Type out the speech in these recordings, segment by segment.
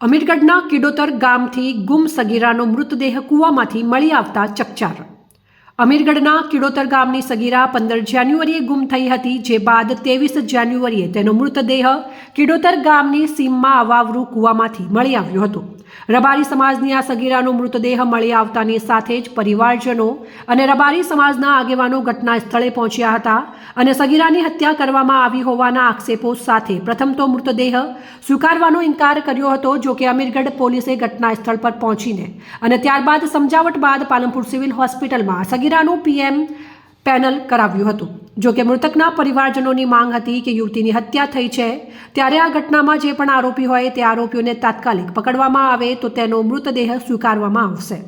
અમીરગઢના કિડોતર ગામથી ગુમ સગીરાનો મૃતદેહ કૂવામાંથી મળી આવતા ચકચાર. અમીરગઢના કિડોતર ગામની સગીરા પંદર જાન્યુઆરીએ ગુમ થઈ હતી, જે બાદ ત્રેવીસ જાન્યુઆરીએ તેનો મૃતદેહ કિડોતર ગામની સીમમાં અવાવરૂ કૂવામાંથી મળી આવ્યો હતો. રબારી સમાજની આ સગીરાનો મૃતદેહ મળી આવતાની સાથે જ પરિવારજનો અને રબારી સમાજના આગેવાનો ઘટના સ્થળે પહોંચ્યા હતા અને સગીરાની હત્યા કરવામાં આવી હોવાના આક્ષેપો સાથે પ્રથમ તો મૃતદેહ સ્વીકારવાનો ઇનકાર કર્યો હતો જો કે અમીરગઢ પોલીસે ઘટના સ્થળ પર પહોંચીને અને ત્યારબાદ સમજાવટ બાદ પાલનપુર સિવિલ હોસ્પિટલમાં સગીરાનું પીએમ પેનલ કરાવ્યું હતું. જો કે મૃતકના પરિવારજનોની માંગ હતી કે યુવતીની હત્યા થઈ છે, ત્યારે આ ઘટનામાં જે પણ આરોપી હોય તે આરોપીઓને તાત્કાલિક પકડવામાં આવે તો તેનો મૃતદેહ સ્વીકારવામાં આવશે.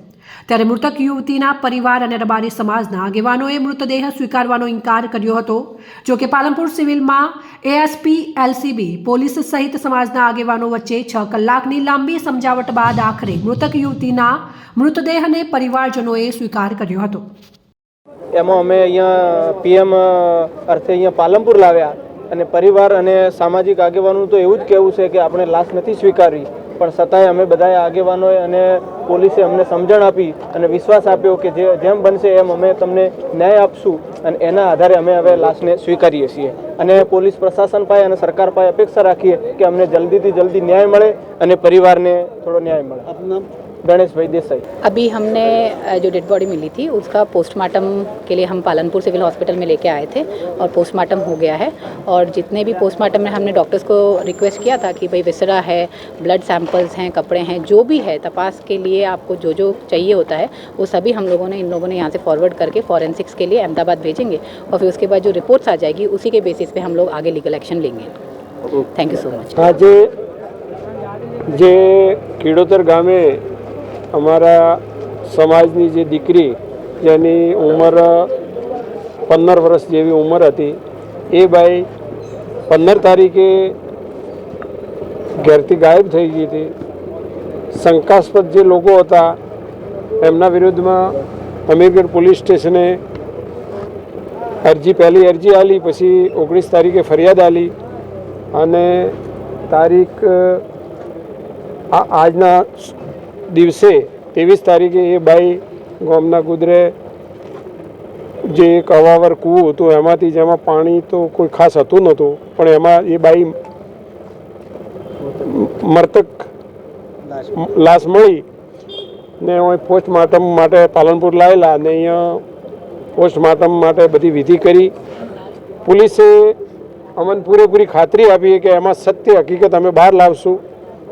ત્યારે મૃતક યુવતીના પરિવાર અને રબારી સમાજના આગેવાનોએ મૃતદેહ સ્વીકારવાનો ઇનકાર કર્યો હતો. જો કે પાલનપુર સિવિલમાં એએસપી એલસીબી પોલીસ સહિત સમાજના આગેવાનો વચ્ચે છ કલાકની લાંબી સમજાવટ બાદ આખરે મૃતક યુવતીના મૃતદેહને પરિવારજનોએ સ્વીકાર કર્યો હતો. એમાં અમે અહીંયા પીએમ અર્થે અહીંયા પાલનપુર લાવ્યા. અને પરિવાર અને સામાજિક આગેવાનોનું તો એવું જ કહેવું છે કે આપણે લાશ નથી સ્વીકારવી, પણ છતાંય અમે બધા આગેવાનોએ અને પોલીસે અમને સમજણ આપી અને વિશ્વાસ આપ્યો કે જે, જેમ બનશે એમ અમે તમને ન્યાય આપશું અને એના આધારે અમે હવે લાશને સ્વીકારીએ છીએ. અને પોલીસ પ્રશાસન પાસે અને સરકાર પાસે અપેક્ષા રાખીએ કે અમને જલ્દીથી જલ્દી ન્યાય મળે અને પરિવારને થોડો ન્યાય મળે. गणेश भाई देसाई। अभी हमने जो डेड बॉडी मिली थी उसका पोस्टमार्टम के लिए हम पालनपुर सिविल हॉस्पिटल में लेके आए थे और पोस्टमार्टम हो गया है। और जितने भी पोस्टमार्टम में हमने डॉक्टर्स को रिक्वेस्ट किया था कि भाई विसरा है ब्लड सैम्पल्स हैं कपड़े हैं जो भी है तपास के लिए आपको जो जो चाहिए होता है वो सभी हम लोगों ने इन लोगों ने यहाँ से फॉरवर्ड करके फॉरेंसिक्स के लिए अहमदाबाद भेजेंगे और फिर उसके बाद जो रिपोर्ट्स आ जाएगी उसी के बेसिस पे हम लोग आगे लीगल एक्शन लेंगे। थैंक यू सो मच जे खेड़ोतर गाँव में અમારા સમાજની જે દીકરી, જેની ઉંમર પંદર વર્ષ જેવી ઉંમર હતી, એ બાઈ પંદર તારીખે ઘેરથી ગાયબ થઈ ગઈ હતી. શંકાસ્પદ જે લોકો હતા, એમના વિરુદ્ધમાં અમીરગઢ પોલીસ સ્ટેશને અરજી, પહેલી અરજી આલી, પછી ઓગણીસ તારીખે ફરિયાદ આલી અને તારીખ આજના દિવસે ત્રેવીસ તારીખે એ બાઈ ગામના ગુદરે જે એક અવાવર કૂવું હતું, એમાંથી જેમાં પાણી તો કોઈ ખાસ હતું નહોતું, પણ એમાં એ બાઈ મર્તક લાશ મળી ને અહીં પોસ્ટમોર્ટમ માટે પાલનપુર લાવેલા અને અહીંયા પોસ્ટમોર્ટમ માટે બધી વિધિ કરી. પોલીસે અમને પૂરેપૂરી ખાતરી આપી કે એમાં સત્ય હકીકત અમે બહાર લાવશું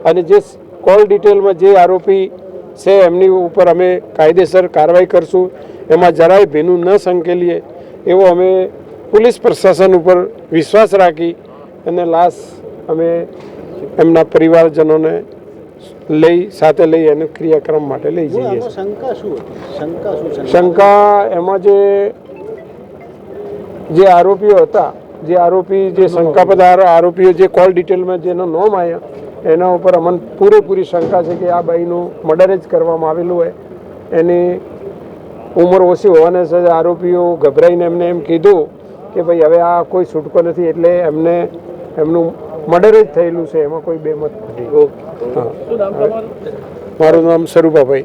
અને જે કોલ ડિટેલમાં જે આરોપી છે એમની ઉપર અમે કાયદેસર કાર્યવાહી કરશું. એમાં જરાય ભીનું ન સંકેલીએ. એવો અમે પોલીસ પ્રશાસન ઉપર વિશ્વાસ રાખી અને લાશ અમે એમના પરિવારજનોને લઈ સાથે લઈ અને ક્રિયાક્રમ માટે લઈ જઈએ શંકા શું હતી? શંકા શું છે? શંકા એમાં જે જે આરોપીઓ હતા જે આરોપી જે શંકાપદ આરોપીઓ જે કોલ ડિટેલમાં જેનો નોમ આવ્યા એના ઉપર અમને પૂરેપૂરી શંકા છે કે આ બાઈનું મર્ડર જ કરવામાં આવેલું હોય. એની ઉંમર ઓછી હોવાને સાથે આરોપીઓ ગભરાઈને એમને એમ કીધું કે ભાઈ હવે આ કોઈ છૂટકો નથી એટલે એમને એમનું મર્ડર જ થયેલું છે એમાં કોઈ બેમત નથી. હા. મારું નામ સ્વરૂપાભાઈ.